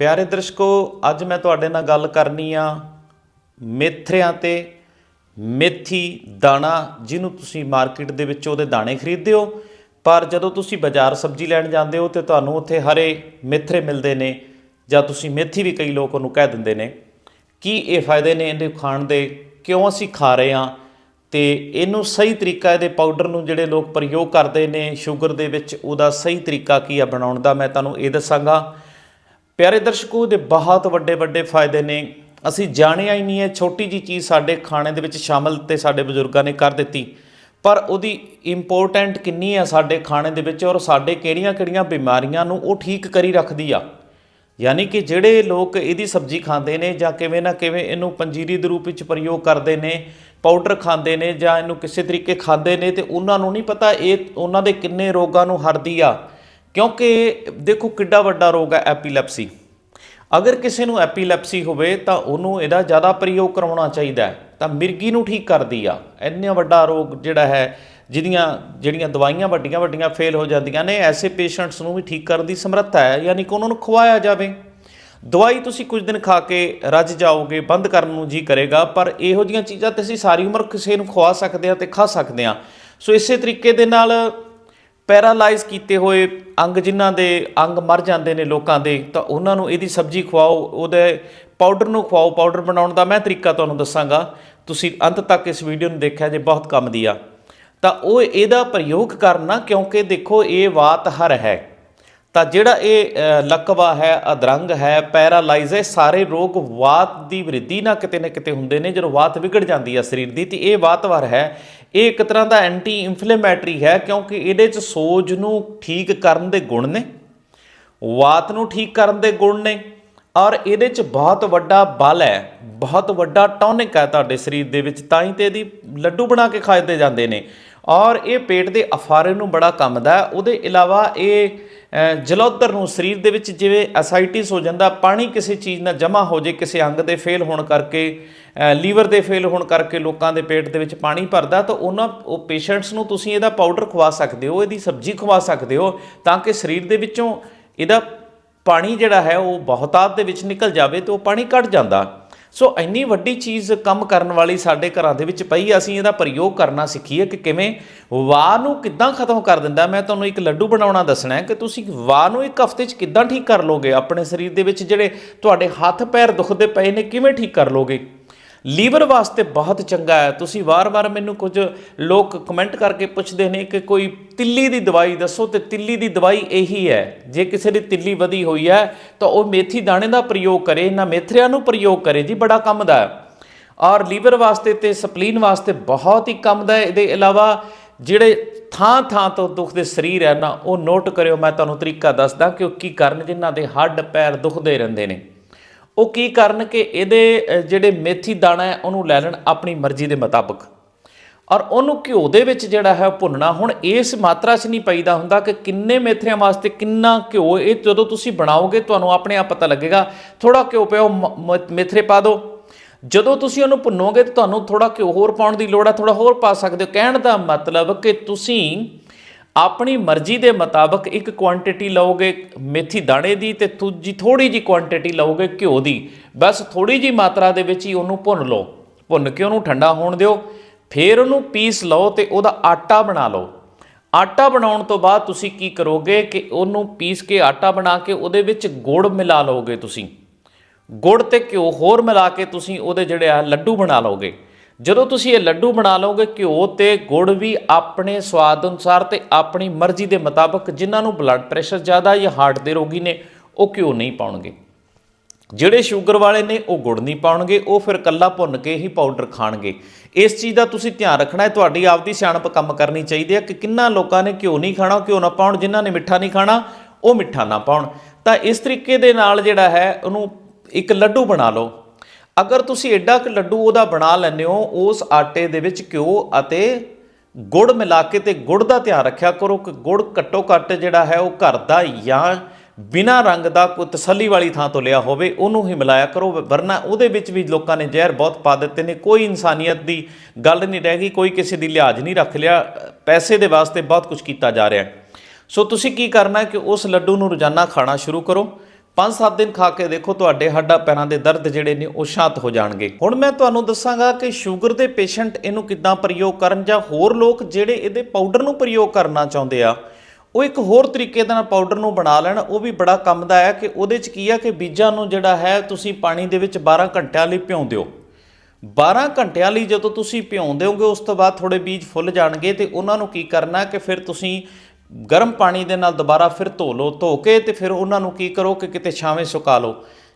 ਪਿਆਰੇ ਦਰਸ਼ਕੋ, ਅੱਜ ਮੈਂ ਤੁਹਾਡੇ ਨਾਲ ਗੱਲ ਕਰਨੀ ਆ ਮੇਥਰਿਆਂ ਤੇ ਮੇਥੀ ਦਾਣਾ, ਜਿਹਨੂੰ ਤੁਸੀਂ ਮਾਰਕੀਟ ਦੇ ਵਿੱਚ ਉਹਦੇ ਦਾਣੇ ਖਰੀਦਦੇ ਹੋ। ਪਰ ਜਦੋਂ ਤੁਸੀਂ ਬਾਜ਼ਾਰ ਸਬਜ਼ੀ ਲੈਣ ਜਾਂਦੇ ਹੋ ਤੇ ਤੁਹਾਨੂੰ ਉੱਥੇ ਹਰੇ ਮੇਥਰੇ ਮਿਲਦੇ ਨੇ, ਜਾਂ ਤੁਸੀਂ ਮੇਥੀ ਵੀ ਕਈ ਲੋਕ ਉਹਨੂੰ ਕਹਿ ਦਿੰਦੇ ਨੇ। ਕੀ ਇਹ ਫਾਇਦੇ ਨੇ ਇਹਦੇ ਖਾਣ ਦੇ? ਕਿਉਂ ਅਸੀਂ ਖਾ ਰਹੇ ਹਾਂ? ਤੇ ਇਹਨੂੰ ਸਹੀ ਤਰੀਕਾ ਇਹਦੇ ਪਾਊਡਰ ਨੂੰ ਜਿਹੜੇ ਲੋਕ ਪ੍ਰਯੋਗ ਕਰਦੇ ਨੇ ਸ਼ੂਗਰ ਦੇ ਵਿੱਚ, ਉਹਦਾ ਸਹੀ ਤਰੀਕਾ ਕੀ ਆ ਬਣਾਉਣ ਦਾ? ਮੈਂ ਤੁਹਾਨੂੰ ਇਹ ਦੱਸਾਂਗਾ। ਪਿਆਰੇ ਦਰਸ਼ਕੋ ਦੇ ਬਹੁਤ ਵੱਡੇ ਵੱਡੇ ਫਾਇਦੇ ਨੇ। ਅਸੀਂ ਜਾਣਿਆ ਹੀ ਨਹੀਂ ਹੈ, ਛੋਟੀ ਜੀ ਚੀਜ਼ ਸਾਡੇ ਖਾਣੇ ਦੇ ਵਿੱਚ ਸ਼ਾਮਲ ਤੇ ਸਾਡੇ ਬਜ਼ੁਰਗਾਂ ਨੇ ਕਰ ਦਿੱਤੀ। ਪਰ ਉਹਦੀ ਇੰਪੋਰਟੈਂਟ ਕਿੰਨੀ ਹੈ ਸਾਡੇ ਖਾਣੇ ਦੇ ਵਿੱਚ ਔਰ ਸਾਡੇ ਕਿਹੜੀਆਂ-ਕਿਹੜੀਆਂ ਬਿਮਾਰੀਆਂ ਨੂੰ ਉਹ ਠੀਕ ਕਰੀ ਰੱਖਦੀ ਆ। ਯਾਨੀ ਕਿ ਜਿਹੜੇ ਲੋਕ ਇਹਦੀ ਸਬਜ਼ੀ ਖਾਂਦੇ ਨੇ ਜਾਂ ਕਿਵੇਂ ਨਾ ਕਿਵੇਂ ਇਹਨੂੰ ਪੰਜੀਰੀ ਦੇ ਰੂਪ ਵਿੱਚ ਪ੍ਰਯੋਗ ਕਰਦੇ ਨੇ, ਪਾਊਡਰ ਖਾਂਦੇ ਨੇ ਜਾਂ ਇਹਨੂੰ ਕਿਸੇ ਤਰੀਕੇ ਖਾਂਦੇ ਨੇ ਤੇ ਉਹਨਾਂ ਨੂੰ ਨਹੀਂ ਪਤਾ ਇਹ, ਉਹਨਾਂ ਦੇ ਕਿੰਨੇ ਰੋਗਾਂ ਨੂੰ ਹਰਦੀ ਆ। ਕਿਉਂਕਿ ਦੇਖੋ ਕਿੱਡਾ ਵੱਡਾ ਰੋਗ ਹੈ ਐਪੀਲੈਪਸੀ। ਅਗਰ ਕਿਸੇ ਨੂੰ ਐਪੀਲੈਪਸੀ ਹੋਵੇ ਤਾਂ ਉਹਨੂੰ ਇਹਦਾ ਜ਼ਿਆਦਾ ਪ੍ਰਯੋਗ ਕਰਵਾਉਣਾ ਚਾਹੀਦਾ ਹੈ। ਤਾਂ ਮਿਰਗੀ ਨੂੰ ਠੀਕ ਕਰਦੀ ਆ। ਇੰਨਾ ਵੱਡਾ ਰੋਗ ਜਿਹੜਾ ਹੈ, ਜਿਹਦੀਆਂ, ਜਿਹੜੀਆਂ ਦਵਾਈਆਂ ਵੱਡੀਆਂ ਵੱਡੀਆਂ ਫੇਲ ਹੋ ਜਾਂਦੀਆਂ ਨੇ, ਐਸੇ ਪੇਸ਼ੈਂਟਸ ਨੂੰ ਵੀ ਠੀਕ ਕਰਨ ਦੀ ਸਮਰੱਥਾ ਹੈ, ਯਾਨੀ ਕਿ ਉਹਨਾਂ ਨੂੰ ਖਵਾਇਆ ਜਾਵੇ। ਦਵਾਈ ਤੁਸੀਂ ਕੁਝ ਦਿਨ ਖਾ ਕੇ ਰੱਜ ਜਾਓਗੇ, ਬੰਦ ਕਰਨ ਨੂੰ ਜੀ ਕਰੇਗਾ, ਪਰ ਇਹੋ ਜੀਆਂ ਚੀਜ਼ਾਂ ਤੇ ਅਸੀਂ ਸਾਰੀ ਉਮਰ ਕਿਸੇ ਨੂੰ ਖਵਾ ਸਕਦੇ ਹਾਂ ਤੇ ਖਾ ਸਕਦੇ ਹਾਂ। ਸੋ ਇਸੇ ਤਰੀਕੇ ਦੇ ਨਾਲ ਪੈਰਾਲਾਈਜ਼ ਕੀਤੇ ਹੋਏ ਅੰਗ ਜਿਨ੍ਹਾਂ ਦੇ ਅੰਗ ਮਰ ਜਾਂਦੇ ਨੇ ਲੋਕਾਂ ਦੇ, ਤਾਂ ਉਹਨਾਂ ਨੂੰ ਇਹਦੀ ਸਬਜ਼ੀ ਖਵਾਓ, ਉਹਦੇ ਪਾਊਡਰ ਨੂੰ ਖਵਾਓ ਪਾਊਡਰ ਬਣਾਉਣ ਦਾ ਮੈਂ ਤਰੀਕਾ ਤੁਹਾਨੂੰ ਦੱਸਾਂਗਾ। ਤੁਸੀਂ ਅੰਤ ਤੱਕ ਇਸ ਵੀਡੀਓ ਨੂੰ ਦੇਖਿਆ ਜੇ ਬਹੁਤ ਕੰਮ ਦੀ ਆ। ਤਾਂ ਉਹ ਇਹਦਾ ਪ੍ਰਯੋਗ ਕਰਨਾ ਕਿਉਂਕਿ ਦੇਖੋ ਇਹ ਵਾਤ ਹਰ ਹੈ। ਤਾਂ ਜਿਹੜਾ ਇਹ ਲਕਵਾ ਹੈ, ਅਧਰੰਗ ਹੈ, ਪੈਰਾਲਾਈਜ਼ ਹੈ, ਸਾਰੇ ਰੋਗ ਵਾਤ ਦੀ ਵ੍ਰਿੱਧੀ ਨਾਲ ਕਿਤੇ ਨਾ ਕਿਤੇ ਹੁੰਦੇ ਨੇ, ਜਦੋਂ ਵਾਤ ਵਿਗੜ ਜਾਂਦੀ ਹੈ ਸਰੀਰ ਦੀ, ਤੇ ਇਹ ਵਾਤਵਰ ਹੈ। ਇਹ ਇੱਕ ਤਰ੍ਹਾਂ ਦਾ ਐਂਟੀ ਇਨਫਲੇਮੇਟਰੀ ਹੈ ਕਿਉਂਕਿ ਇਹਦੇ ਚ ਸੋਜ ਨੂੰ ਠੀਕ ਕਰਨ ਦੇ ਗੁਣ ਨੇ, ਵਾਤ ਨੂੰ ਠੀਕ ਕਰਨ ਦੇ ਗੁਣ ਨੇ ਔਰ ਇਹਦੇ ਚ ਬਹੁਤ ਵੱਡਾ ਬਲ ਹੈ, ਬਹੁਤ ਵੱਡਾ ਟੌਨਿਕ ਹੈ ਤੁਹਾਡੇ ਸਰੀਰ ਦੇ ਵਿੱਚ, ਤਾਂ ਹੀ ਤੇ ਇਹਦੀ ਲੱਡੂ ਬਣਾ ਕੇ ਖਾਦੇ ਜਾਂਦੇ ਨੇ ਔਰ ਇਹ ਪੇਟ ਦੇ ਅਫਾਰੇ ਨੂੰ ਬੜਾ ਕੰਮਦਾ ਹੈ, ਉਹਦੇ ਇਲਾਵਾ ਇਹ ਜਲੋਦਰ ਨੂੰ ਸਰੀਰ ਦੇ ਵਿੱਚ ਜਿਵੇਂ ਅਸਾਈਟਿਸ ਹੋ ਜਾਂਦਾ, ਪਾਣੀ ਕਿਸੇ ਚੀਜ਼ ਨਾਲ ਜਮ੍ਹਾਂ ਹੋ ਜੇ, ਕਿਸੇ ਅੰਗ ਦੇ ਫੇਲ ਹੋਣ ਕਰਕੇ ਲੀਵਰ ਦੇ ਫੇਲ ਹੋਣ ਕਰਕੇ ਲੋਕਾਂ ਦੇ ਪੇਟ ਦੇ ਵਿੱਚ ਪਾਣੀ ਭਰਦਾ, ਤਾਂ ਉਹਨਾਂ, ਉਹ ਪੇਸ਼ੈਂਟਸ ਨੂੰ ਤੁਸੀਂ ਇਹਦਾ ਪਾਊਡਰ ਖਵਾ ਸਕਦੇ ਹੋ, ਇਹਦੀ ਸਬਜ਼ੀ ਖਵਾ ਸਕਦੇ ਹੋ, ਤਾਂ ਕਿ ਸਰੀਰ ਦੇ ਵਿੱਚੋਂ ਇਹਦਾ ਪਾਣੀ ਜਿਹੜਾ ਹੈ, ਉਹ ਬਹੁਤਾਤ ਦੇ ਵਿੱਚ ਨਿਕਲ ਜਾਵੇ ਤੇ ਉਹ ਪਾਣੀ ਕੱਢ ਜਾਂਦਾ। ਸੋ ਇੰਨੀ ਵੱਡੀ ਚੀਜ਼ ਕੰਮ ਕਰਨ ਵਾਲੀ ਸਾਡੇ ਘਰਾਂ ਦੇ ਵਿੱਚ ਪਈ ਅਸੀਂ ਇਹਦਾ ਪ੍ਰਯੋਗ ਕਰਨਾ ਸਿੱਖੀਏ ਕਿ ਕਿਵੇਂ ਵਾਹ ਨੂੰ ਕਿੱਦਾਂ ਖਤਮ ਕਰ ਦਿੰਦਾ। ਮੈਂ ਤੁਹਾਨੂੰ ਇੱਕ ਲੱਡੂ ਬਣਾਉਣਾ ਦੱਸਣਾ ਹੈ ਕਿ ਤੁਸੀਂ ਵਾਹ ਨੂੰ ਇੱਕ ਹਫ਼ਤੇ 'ਚ ਕਿੱਦਾਂ ਠੀਕ ਕਰ ਲੋਗੇ? ਆਪਣੇ ਸਰੀਰ ਦੇ ਵਿੱਚ ਜਿਹੜੇ ਤੁਹਾਡੇ ਹੱਥ ਪੈਰ ਦੁਖਦੇ ਪਏ ਨੇ, ਕਿਵੇਂ ਠੀਕ ਕਰ ਲੋਗੇ? ਲੀਵਰ ਵਾਸਤੇ ਬਹੁਤ ਚੰਗਾ ਹੈ। ਤੁਸੀਂ ਵਾਰ-ਵਾਰ ਮੈਨੂੰ ਕੁਝ ਲੋਕ ਕਮੈਂਟ ਕਰਕੇ ਪੁੱਛਦੇ ਨੇ ਕਿ ਕੋਈ ਤਿੱਲੀ ਦੀ ਦਵਾਈ ਦੱਸੋ ਤੇ ਤਿੱਲੀ ਦੀ ਦਵਾਈ ਇਹੀ ਹੈ। ਜੇ ਕਿਸੇ ਦੀ ਤਿੱਲੀ ਵਧੀ ਹੋਈ ਹੈ, ਤਾਂ ਉਹ ਮੇਥੀ ਦਾਣੇ ਦਾ ਪ੍ਰਯੋਗ ਕਰੇ, ਨਾ ਮੇਥਰਿਆਂ ਨੂੰ ਪ੍ਰਯੋਗ ਕਰੇ। ਜੀ, ਬੜਾ ਕੰਮ ਦਾ ਔਰ ਲੀਵਰ ਵਾਸਤੇ ਤੇ ਸਪਲੀਨ ਵਾਸਤੇ ਬਹੁਤ ਹੀ ਕੰਮ ਦਾ ਇਹਦੇ ਇਲਾਵਾ ਜਿਹੜੇ ਥਾਂ ਥਾਂ ਤੋਂ ਦੁਖਦੇ ਸਰੀਰ ਹੈ ਨਾ, ਉਹ ਨੋਟ ਕਰਿਓ। ਮੈਂ ਤੁਹਾਨੂੰ ਤਰੀਕਾ ਦੱਸਦਾ ਕਿ ਉਹ ਕੀ ਕਰਨ ਜਿਨ੍ਹਾਂ ਦੇ ਹੱਡ ਪੈਰ ਦੁਖਦੇ ਰਹਿੰਦੇ ਨੇ। ਉਹ ਕੀ ਕਰਨ ਕਿ ਇਹਦੇ ਜਿਹੜੇ ਮੇਥੀ ਦਾਣਾ ਹੈ, ਉਹਨੂੰ ਲੈ ਲੈਣ ਆਪਣੀ ਮਰਜ਼ੀ ਦੇ ਮੁਤਾਬਕ। ਔਰ ਉਹਨੂੰ ਘਿਓ ਦੇ ਵਿੱਚ ਜਿਹੜਾ ਹੈ ਉਹ ਭੁੰਨਣਾ। ਹੁਣ ਇਸ ਮਾਤਰਾ 'ਚ ਨਹੀਂ ਪਈਦਾ ਹੁੰਦਾ ਕਿ ਕਿੰਨੇ ਮੇਥਰਿਆਂ ਵਾਸਤੇ ਕਿੰਨਾ ਘਿਓ, ਇਹ ਜਦੋਂ ਤੁਸੀਂ ਬਣਾਓਗੇ, ਤੁਹਾਨੂੰ ਆਪਣੇ ਆਪ ਪਤਾ ਲੱਗੇਗਾ। ਥੋੜਾ ਘਿਓ ਪਿਓ, ਮ- ਮੇਥਰੇ ਪਾ ਦਿਓ। ਜਦੋਂ ਤੁਸੀਂ ਉਹਨੂੰ ਭੁੰਨੋਗੇ, ਤਾਂ ਤੁਹਾਨੂੰ ਥੋੜਾ ਘਿਓ ਹੋਰ ਪਾਉਣ ਦੀ ਲੋੜ ਹੈ ਥੋੜਾ ਹੋਰ ਪਾ ਸਕਦੇ ਹੋ। ਕਹਿਣ ਦਾ ਮਤਲਬ ਕਿ ਤੁਸੀਂ ਆਪਣੀ ਮਰਜ਼ੀ ਦੇ ਮੁਤਾਬਕ ਇੱਕ ਕੁਆਂਟੀਟੀ ਲਓਗੇ, ਮੇਥੀ ਦਾਣੇ ਦੀ ਤੇ ਦੂਜੀ ਥੋੜੀ ਜੀ ਕੁਆਂਟੀਟੀ ਲਓਗੇ ਘਿਓ ਦੀ। ਬਸ ਥੋੜੀ ਜੀ ਮਾਤਰਾ ਦੇ ਵਿੱਚ ਹੀ ਉਹਨੂੰ ਭੁੰਨ ਲਓ। ਭੁੰਨ ਕੇ ਉਹਨੂੰ ਠੰਡਾ ਹੋਣ ਦਿਓ। ਫਿਰ ਉਹਨੂੰ ਪੀਸ ਲਓ ਤੇ ਉਹਦਾ ਆਟਾ ਬਣਾ ਲਓ। ਆਟਾ ਬਣਾਉਣ ਤੋਂ ਬਾਅਦ ਤੁਸੀਂ ਕੀ ਕਰੋਗੇ ਕਿ ਉਹਨੂੰ ਪੀਸ ਕੇ ਆਟਾ ਬਣਾ ਕੇ ਉਹਦੇ ਵਿੱਚ ਗੁੜ ਮਿਲਾ ਲਓਗੇ ਤੁਸੀਂ। ਗੁੜ ਤੇ ਘਿਓ ਹੋਰ ਮਿਲਾ ਕੇ ਤੁਸੀਂ ਉਹਦੇ ਜਿਹੜੇ ਆ ਲੱਡੂ ਬਣਾ ਲਓਗੇ। ਜਦੋਂ ਤੁਸੀਂ ਇਹ ਲੱਡੂ ਬਣਾ ਲਓਗੇ, ਘਿਓ ਤੇ ਗੁੜ ਵੀ ਆਪਣੇ ਸਵਾਦ ਅਨੁਸਾਰ ਤੇ ਆਪਣੀ ਮਰਜ਼ੀ ਦੇ ਮੁਤਾਬਕ ਜਿਨ੍ਹਾਂ ਨੂੰ ਬਲੱਡ ਪ੍ਰੈਸ਼ਰ ਜ਼ਿਆਦਾ ਜਾਂ ਹਾਰਟ ਦੇ ਰੋਗੀ ਨੇ, ਉਹ ਘਿਓ ਨਹੀਂ ਪਾਉਣਗੇ। ਜਿਹੜੇ ਸ਼ੂਗਰ ਵਾਲੇ ਨੇ, ਉਹ ਗੁੜ ਨਹੀਂ ਪਾਉਣਗੇ, ਉਹ ਫਿਰ ਕੱਲਾ ਭੁੰਨ ਕੇ ਹੀ ਪਾਊਡਰ ਖਾਣਗੇ। ਇਸ ਚੀਜ਼ ਦਾ ਤੁਸੀਂ ਧਿਆਨ ਰੱਖਣਾ ਹੈ, ਤੁਹਾਡੀ ਆਪਦੀ ਸਿਆਣਪ ਕੰਮ ਕਰਨੀ ਚਾਹੀਦੀ ਹੈ ਕਿ ਕਿੰਨਾ ਲੋਕਾਂ ਨੇ ਘਿਓ ਨਹੀਂ ਖਾਣਾ, ਘਿਓ ਨਾ ਪਾਉਣ, ਜਿਨ੍ਹਾਂ ਨੇ ਮਿੱਠਾ ਨਹੀਂ ਖਾਣਾ, ਉਹ ਮਿੱਠਾ ਨਾ ਪਾਉਣ। ਤਾਂ ਇਸ ਤਰੀਕੇ ਦੇ ਨਾਲ ਜਿਹੜਾ ਹੈ, ਉਹਨੂੰ ਇੱਕ ਲੱਡੂ ਬਣਾ ਲਓ। ਅਗਰ ਤੁਸੀਂ ਐਡਾ ਕੁ ਲੱਡੂ ਉਹਦਾ ਬਣਾ ਲੈਂਦੇ ਹੋ, ਉਸ ਆਟੇ ਦੇ ਵਿੱਚ ਘਿਓ ਅਤੇ ਗੁੜ ਮਿਲਾ ਕੇ ਤੇ ਗੁੜ ਦਾ ਧਿਆਨ ਰੱਖਿਆ ਕਰੋ ਕਿ ਗੁੜ ਘੱਟੋ ਘੱਟ ਜਿਹੜਾ ਹੈ ਉਹ ਘਰ ਦਾ ਜਾਂ ਬਿਨਾਂ ਰੰਗ ਦਾ ਕੋਈ ਤਸੱਲੀ ਵਾਲੀ ਥਾਂ ਤੋਂ ਲਿਆ ਹੋਵੇ, ਉਹਨੂੰ ਹੀ ਮਿਲਾਇਆ ਕਰੋ ਵਰਨਾ ਉਹਦੇ ਵਿੱਚ ਵੀ ਲੋਕਾਂ ਨੇ ਜ਼ਹਿਰ ਬਹੁਤ ਪਾ ਦਿੱਤੇ ਨੇ। ਕੋਈ ਇਨਸਾਨੀਅਤ ਦੀ ਗੱਲ ਨਹੀਂ ਰਹਿ ਗਈ, ਕੋਈ ਕਿਸੇ ਦੀ ਲਿਹਾਜ਼ ਨਹੀਂ ਰੱਖ ਲਿਆ, ਪੈਸੇ ਦੇ ਵਾਸਤੇ ਬਹੁਤ ਕੁਝ ਕੀਤਾ ਜਾ ਰਿਹਾ ਸੋ ਤੁਸੀਂ ਕੀ ਕਰਨਾ ਕਿ ਉਸ ਲੱਡੂ ਨੂੰ ਰੋਜ਼ਾਨਾ ਖਾਣਾ ਸ਼ੁਰੂ ਕਰੋ। 5-7 ਦਿਨ ਖਾ ਕੇ ਦੇਖੋ ਤੁਹਾਡੇ ਹੱਡਾਂ ਪੈਰਾਂ ਦੇ ਦਰਦ ਜਿਹੜੇ ਨੇ ਉਹ ਸ਼ਾਂਤ ਹੋ ਜਾਣਗੇ। ਹੁਣ ਮੈਂ ਤੁਹਾਨੂੰ ਦੱਸਾਂਗਾ ਕਿ ਸ਼ੂਗਰ ਦੇ ਪੇਸ਼ੈਂਟ ਇਹਨੂੰ ਕਿੱਦਾਂ ਪ੍ਰਯੋਗ ਕਰਨ ਜਾਂ ਹੋਰ ਲੋਕ ਜਿਹੜੇ ਇਹਦੇ ਪਾਊਡਰ ਨੂੰ ਪ੍ਰਯੋਗ ਕਰਨਾ ਚਾਹੁੰਦੇ ਆ, ਉਹ ਇੱਕ ਹੋਰ ਤਰੀਕੇ ਦੇ ਨਾਲ ਪਾਊਡਰ ਨੂੰ ਬਣਾ ਲੈਣ। ਉਹ ਵੀ ਬੜਾ ਕੰਮ ਦਾ ਹੈ ਕਿ ਉਹਦੇ ਚ ਕੀ ਆ ਕਿ ਬੀਜਾਂ ਨੂੰ ਜਿਹੜਾ ਹੈ ਤੁਸੀਂ ਪਾਣੀ ਦੇ ਵਿੱਚ 12 ਘੰਟਿਆਂ ਲਈ ਭਿਉਂ ਦਿਓ 12 ਘੰਟਿਆਂ ਲਈ ਜਦੋਂ ਤੁਸੀਂ ਭਿਉਂ ਦਿਓਗੇ ਉਸ ਤੋਂ ਬਾਅਦ ਥੋੜੇ ਬੀਜ ਫੁੱਲ ਜਾਣਗੇ ਤੇ ਉਹਨਾਂ ਨੂੰ ਕੀ ਕਰਨਾ ਕਿ ਫਿਰ ਤੁਸੀਂ ਗਰਮ ਪਾਣੀ ਦੇ ਨਾਲ ਦੁਬਾਰਾ ਫਿਰ ਧੋ ਲਓ, ਧੋ ਕੇ ਤੇ ਫਿਰ ਉਹਨਾਂ ਨੂੰ ਕੀ ਕਰੋ ਕਿ ਕਿਤੇ ਛਾਵੇਂ ਸੁਕਾ ਲਓ।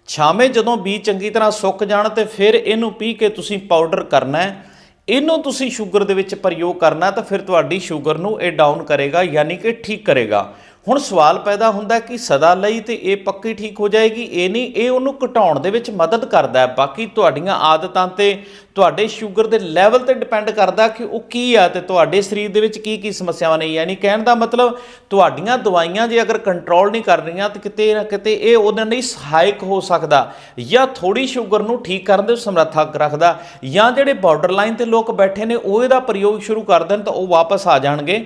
ਛਾਵੇਂ ਜਦੋਂ ਬੀ ਚੰਗੀ ਤਰ੍ਹਾਂ ਸੁੱਕ ਜਾਣ ਤੇ ਫਿਰ ਇਹਨੂੰ ਪੀ ਕੇ ਤੁਸੀਂ ਪਾਊਡਰ ਕਰਨਾ ਹੈ। ਇਹਨੂੰ ਤੁਸੀਂ ਸ਼ੂਗਰ ਦੇ ਵਿੱਚ ਪ੍ਰਯੋਗ ਕਰਨਾ ਤਾਂ ਫਿਰ ਤੁਹਾਡੀ ਸ਼ੂਗਰ ਨੂੰ ਇਹ ਡਾਊਨ ਕਰੇਗਾ, ਯਾਨੀ ਕਿ ਠੀਕ ਕਰੇਗਾ। ਹੁਣ ਸਵਾਲ ਪੈਦਾ ਹੁੰਦਾ ਕਿ ਸਦਾ ਲਈ ਤੇ ਇਹ ਪੱਕੀ ਠੀਕ ਹੋ ਜਾਏਗੀ, ਇਹ ਨਹੀਂ, ਇਹ ਉਹਨੂੰ ਘਟਾਉਣ ਦੇ ਵਿੱਚ ਮਦਦ ਕਰਦਾ ਹੈ। ਬਾਕੀ ਤੁਹਾਡੀਆਂ ਆਦਤਾਂ ਤੇ ਤੁਹਾਡੇ ਸ਼ੂਗਰ ਦੇ ਲੈਵਲ ਤੇ ਡਿਪੈਂਡ ਕਰਦਾ ਕਿ ਉਹ ਕੀ ਆ ਤੇ ਤੁਹਾਡੇ ਸਰੀਰ ਦੇ ਵਿੱਚ ਕੀ ਕੀ ਸਮੱਸਿਆਵਾਂ ਨੇ। ਯਾਨੀ ਕਹਿਣ ਦਾ ਮਤਲਬ, ਤੁਹਾਡੀਆਂ ਦਵਾਈਆਂ ਜੇ ਅਗਰ ਕੰਟਰੋਲ ਨਹੀਂ ਕਰ ਰਹੀਆਂ ਤਾਂ ਕਿਤੇ ਨਾ ਕਿਤੇ ਇਹ ਉਹਨਾਂ ਲਈ ਸਹਾਇਕ ਹੋ ਸਕਦਾ ਜਾਂ ਥੋੜੀ ਸ਼ੂਗਰ ਨੂੰ ਠੀਕ ਕਰਨ ਦੇ ਸਮਰੱਥਾ ਰੱਖਦਾ ਜਾਂ ਜਿਹੜੇ ਬਾਰਡਰਲਾਈਨ ਤੇ ਲੋਕ ਬੈਠੇ ਨੇ, ਉਹ ਇਹਦਾ ਪ੍ਰਯੋਗ ਸ਼ੁਰੂ ਕਰ ਦੇਣ ਤਾਂ ਉਹ ਵਾਪਸ ਆ ਜਾਣਗੇ।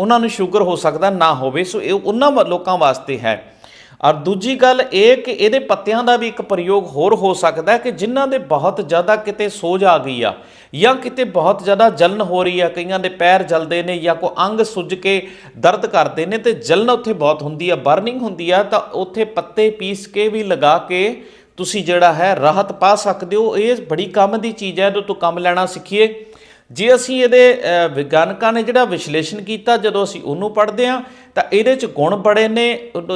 ਉਹਨਾਂ ਨੂੰ ਸ਼ੂਗਰ ਹੋ ਸਕਦਾ ਨਾ ਹੋਵੇ, ਸੋ ਇਹ ਉਹਨਾਂ ਵਾ- ਲੋਕਾਂ ਵਾਸਤੇ ਹੈ। ਔਰ ਦੂਜੀ ਗੱਲ ਇਹ ਕਿ ਇਹਦੇ ਪੱਤਿਆਂ ਦਾ ਵੀ ਇੱਕ ਪ੍ਰਯੋਗ ਹੋਰ ਹੋ ਸਕਦਾ ਕਿ ਜਿਨ੍ਹਾਂ ਦੇ ਬਹੁਤ ਜ਼ਿਆਦਾ ਕਿਤੇ ਸੋਜ ਆ ਗਈ ਆ, ਜਾਂ ਕਿਤੇ ਬਹੁਤ ਜ਼ਿਆਦਾ ਜਲਨ ਹੋ ਰਹੀ ਆ, ਕਈਆਂ ਦੇ ਪੈਰ ਜਲਦੇ ਨੇ ਜਾਂ ਕੋ ਅੰਗ ਸੁੱਜ ਕੇ ਦਰਦ ਕਰਦੇ ਨੇ ਤੇ ਜਲਨ ਉੱਥੇ ਬਹੁਤ ਹੁੰਦੀ ਆ, ਬਰਨਿੰਗ ਹੁੰਦੀ ਆ, ਤਾਂ ਉੱਥੇ ਪੱਤੇ ਪੀਸ ਕੇ ਵੀ ਲਗਾ ਕੇ ਤੁਸੀਂ ਜਿਹੜਾ ਹੈ ਰਾਹਤ ਪਾ ਸਕਦੇ ਹੋ। ਇਹ ਬੜੀ ਕੰਮ ਦੀ ਚੀਜ਼ ਹੈ, ਜਦੋਂ ਤੋਂ ਕੰਮ ਲੈਣਾ ਸਿੱਖੀਏ ਜੇ ਅਸੀਂ ਇਹਦੇ ਵਿਗਿਆਨਕਾਂ ਨੇ ਜਿਹੜਾ ਵਿਸ਼ਲੇਸ਼ਣ ਕੀਤਾ, ਜਦੋਂ ਅਸੀਂ ਉਹਨੂੰ ਪੜ੍ਹਦੇ ਹਾਂ, ਤਾਂ ਇਹਦੇ ਚ ਗੁਣ ਬੜੇ ਨੇ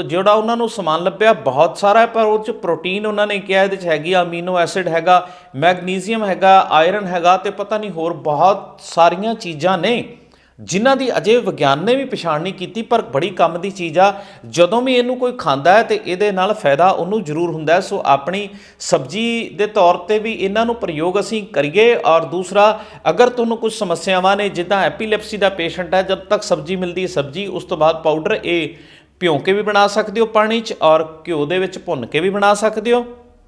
ਜਿਹੜਾ ਉਹਨਾਂ ਨੂੰ ਸਮਾਨ ਲੱਭਿਆ ਬਹੁਤ ਸਾਰਾ ਪਰ ਉਹ ਚ ਪ੍ਰੋਟੀਨ ਉਹਨਾਂ ਨੇ ਕਿਹਾ, ਇਹਦੇ ਚ ਹੈਗੀ ਆ ਅਮੀਨੋ ਐਸਿਡ ਹੈਗਾ, ਮੈਗਨੀਜ਼ੀਅਮ ਹੈਗਾ, ਆਇਰਨ ਹੈਗਾ, ਤੇ ਪਤਾ ਨਹੀਂ ਹੋਰ ਬਹੁਤ ਸਾਰੀਆਂ ਚੀਜ਼ਾਂ ਨੇ। ਜਿਨ੍ਹਾਂ ਦੀ ਅਜੇ ਵਿਗਿਆਨ ਨੇ ਵੀ ਪਛਾਣ ਨਹੀਂ ਕੀਤੀ, ਪਰ ਬੜੀ ਕੰਮ ਦੀ ਚੀਜ਼ ਆ। ਜਦੋਂ ਵੀ ਇਹਨੂੰ ਕੋਈ ਖਾਂਦਾ ਹੈ ਤੇ ਇਹਦੇ ਨਾਲ ਫਾਇਦਾ ਉਹਨੂੰ ਜ਼ਰੂਰ ਹੁੰਦਾ ਹੈ। ਸੋ ਆਪਣੀ ਸਬਜ਼ੀ ਦੇ ਤੌਰ ਤੇ ਵੀ ਇਹਨਾਂ ਨੂੰ ਪ੍ਰਯੋਗ ਅਸੀਂ ਕਰੀਏ। ਔਰ ਦੂਸਰਾ, ਅਗਰ ਤੁਹਾਨੂੰ ਕੁਝ ਸਮੱਸਿਆਵਾਂ ਨੇ, ਜਿੱਦਾਂ ਐਪੀਲੈਪਸੀ ਦਾ ਪੇਸ਼ੈਂਟ ਹੈ, ਜਦ ਤੱਕ ਸਬਜ਼ੀ ਮਿਲਦੀ ਹੈ ਸਬਜ਼ੀ, ਉਸ ਤੋਂ ਬਾਅਦ ਪਾਊਡਰ, ਇਹ ਭਿਉਂ ਕੇ ਵੀ ਬਣਾ ਸਕਦੇ ਹੋ ਪਾਣੀ 'ਚ ਔਰ ਘਿਓ ਦੇ ਵਿੱਚ ਭੁੰਨ ਕੇ ਵੀ ਬਣਾ ਸਕਦੇ ਹੋ।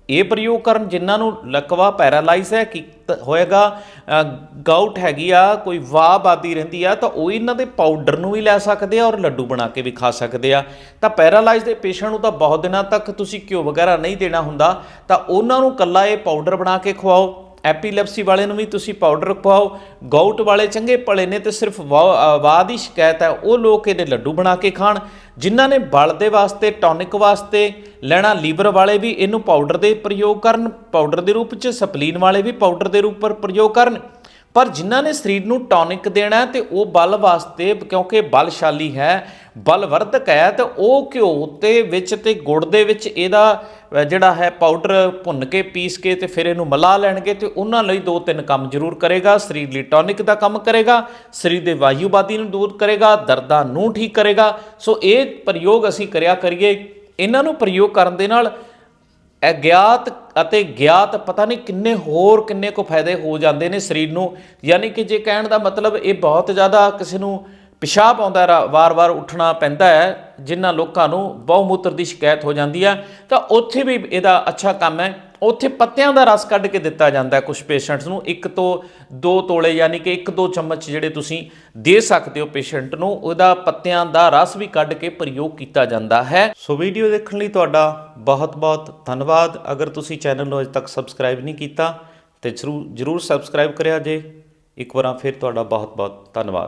ਇਹ ਪ੍ਰਯੋਗ ਕਰਨ ਜਿਨ੍ਹਾਂ ਨੂੰ ਲਕਵਾ ਪੈਰਾਲਾਈਜ਼ ਹੈ, ਕਿ ਹੋਏਗਾ? ਗਾਊਟ ਹੈਗੀ ਆ, ਕੋਈ ਵਾਹ ਆਦੀ ਰਹਿੰਦੀ ਆ, ਤਾਂ ਉਹ ਇਹਨਾਂ ਦੇ ਪਾਊਡਰ ਨੂੰ ਵੀ ਲੈ ਸਕਦੇ ਆ ਔਰ ਲੱਡੂ ਬਣਾ ਕੇ ਵੀ ਖਾ ਸਕਦੇ ਆ। ਤਾਂ ਪੈਰਾਲਾਈਜ਼ ਦੇ ਪੇਸ਼ੈਂਟ ਨੂੰ ਤਾਂ ਬਹੁਤ ਦਿਨਾਂ ਤੱਕ ਤੁਸੀਂ ਘਿਓ ਵਗੈਰਾ ਨਹੀਂ ਦੇਣਾ ਹੁੰਦਾ, ਤਾਂ ਉਹਨਾਂ ਨੂੰ ਕੱਲਾ ਇਹ ਪਾਊਡਰ ਬਣਾ ਕੇ ਖਵਾਓ। ਐਪੀਲੈਪਸੀ ਵਾਲੇ ਨੂੰ ਵੀ ਤੁਸੀਂ ਪਾਊਡਰ ਖਵਾਓ, ਗਾਊਟ ਵਾਲੇ ਚੰਗੇ ਭਲੇ ਨੇ ਤੇ ਸਿਰਫ ਵਾ- ਵਾਹ ਦੀ ਸ਼ਿਕਾਇਤ ਹੈ, ਉਹ ਲੋਕ ਇਹਦੇ ਲੱਡੂ ਬਣਾ ਕੇ ਖਾਣ, ਜਿਨ੍ਹਾਂ ਨੇ ਬਲ ਦੇ ਵਾਸਤੇ, ਟੌਨਿਕ ਵਾਸਤੇ ਲੈਣਾ, ਲੀਵਰ ਵਾਲੇ ਵੀ ਇਹਨੂੰ ਪਾਊਡਰ ਦੇ ਪ੍ਰਯੋਗ ਕਰਨ, ਪਾਊਡਰ ਦੇ ਰੂਪ 'ਚ ਸਪਲੀਨ ਵਾਲੇ ਵੀ ਪਾਊਡਰ ਦੇ ਰੂਪ ਪਰ ਪ੍ਰਯੋਗ ਕਰਨ। ਪਰ ਜਿਨ੍ਹਾਂ ਨੇ ਸਰੀਰ ਨੂੰ ਟੌਨਿਕ ਦੇਣਾ ਹੈ ਤੇ ਉਹ ਬਲ ਵਾਸਤੇ, ਕਿਉਂਕਿ ਬਲਸ਼ਾਲੀ ਹੈ ਬਲਵਰਧਕ ਹੈ ਤੇ ਉਹ ਘਿਓ ਤੇ ਵਿੱਚ ਤੇ ਗੁੜ ਦੇ ਵਿੱਚ ਇਹਦਾ ਜਿਹੜਾ ਹੈ ਪਾਊਡਰ ਭੁੰਨ ਕੇ, ਪੀਸ ਕੇ ਤੇ ਫਿਰ ਇਹਨੂੰ ਮਿਲਾ ਲੈਣਗੇ ਤੇ ਉਹਨਾਂ ਲਈ ਦੋ ਤਿੰਨ ਕੰਮ ਜ਼ਰੂਰ ਕਰੇਗਾ। ਸਰੀਰ ਲਈ ਟੌਨਿਕ ਦਾ ਕੰਮ ਕਰੇਗਾ, ਸਰੀਰ ਦੇ ਵਾਯੂਬਾਦੀ ਨੂੰ ਦੂਰ ਕਰੇਗਾ, ਦਰਦਾਂ ਨੂੰ ਠੀਕ ਕਰੇਗਾ। ਸੋ ਇਹ ਪ੍ਰਯੋਗ ਅਸੀਂ ਕਰਿਆ ਕਰੀਏ। ਇਹਨਾਂ ਨੂੰ ਪ੍ਰਯੋਗ ਕਰਨ ਦੇ ਨਾਲ ਅਗਿਆਤ ਅਤੇ ਗਿਆਤ ਪਤਾ ਨਹੀਂ ਕਿੰਨੇ ਹੋਰ ਕਿੰਨੇ ਕੋ ਫਾਇਦੇ ਹੋ ਜਾਂਦੇ ਨੇ ਸਰੀਰ ਨੂੰ, ਯਾਨੀ ਕਿ ਜੇ ਕਹਿਣ ਦਾ ਮਤਲਬ ਇਹ ਬਹੁਤ ਜ਼ਿਆਦਾ ਕਿਸੇ ਨੂੰ ਪਿਸ਼ਾਬ ਆਉਂਦਾ ਰਾ- ਵਾਰ-ਵਾਰ ਉੱਠਣਾ ਪੈਂਦਾ ਹੈ ਜਿਨ੍ਹਾਂ ਲੋਕਾਂ ਨੂੰ ਬਹੁਮੂਤਰ ਦੀ ਸ਼ਿਕਾਇਤ ਹੋ ਜਾਂਦੀ ਹੈ, ਤਾਂ ਉੱਥੇ ਵੀ ਇਹਦਾ ਅੱਛਾ ਕੰਮ ਹੈ। ਉੱਥੇ ਪੱਤਿਆਂ ਦਾ ਰਸ ਕੱਢ ਕੇ ਦਿੱਤਾ ਜਾਂਦਾ ਹੈ ਕੁਝ ਪੇਸ਼ੈਂਟਸ ਨੂੰ। ਇੱਕ ਤੋਂ ਦੋ ਤੋਲੇ ਯਾਨੀ ਕਿ ਇੱਕ ਦੋ ਚਮਚ ਜਿਹੜੇ ਤੁਸੀਂ ਦੇ ਸਕਦੇ ਹੋ ਪੇਸ਼ੈਂਟ ਨੂੰ, ਉਹਦਾ ਪੱਤਿਆਂ ਦਾ ਰਸ ਵੀ ਕੱਢ ਕੇ ਪ੍ਰਯੋਗ ਕੀਤਾ ਜਾਂਦਾ ਹੈ। ਸੋ ਵੀਡੀਓ ਦੇਖਣ ਲਈ ਤੁਹਾਡਾ ਬਹੁਤ-ਬਹੁਤ ਧੰਨਵਾਦ। ਅਗਰ ਤੁਸੀਂ ਚੈਨਲ ਨੂੰ ਅਜੇ ਤੱਕ ਸਬਸਕ੍ਰਾਈਬ ਨਹੀਂ ਕੀਤਾ, ਤੇ ਜ਼ਰੂਰ ਜ਼ਰੂਰ ਸਬਸਕ੍ਰਾਈਬ ਕਰਿਆ ਜੇ। ਇੱਕ ਵਾਰਾਂ ਫਿਰ ਤੁਹਾਡਾ ਬਹੁਤ-ਬਹੁਤ ਧੰਨਵਾਦ।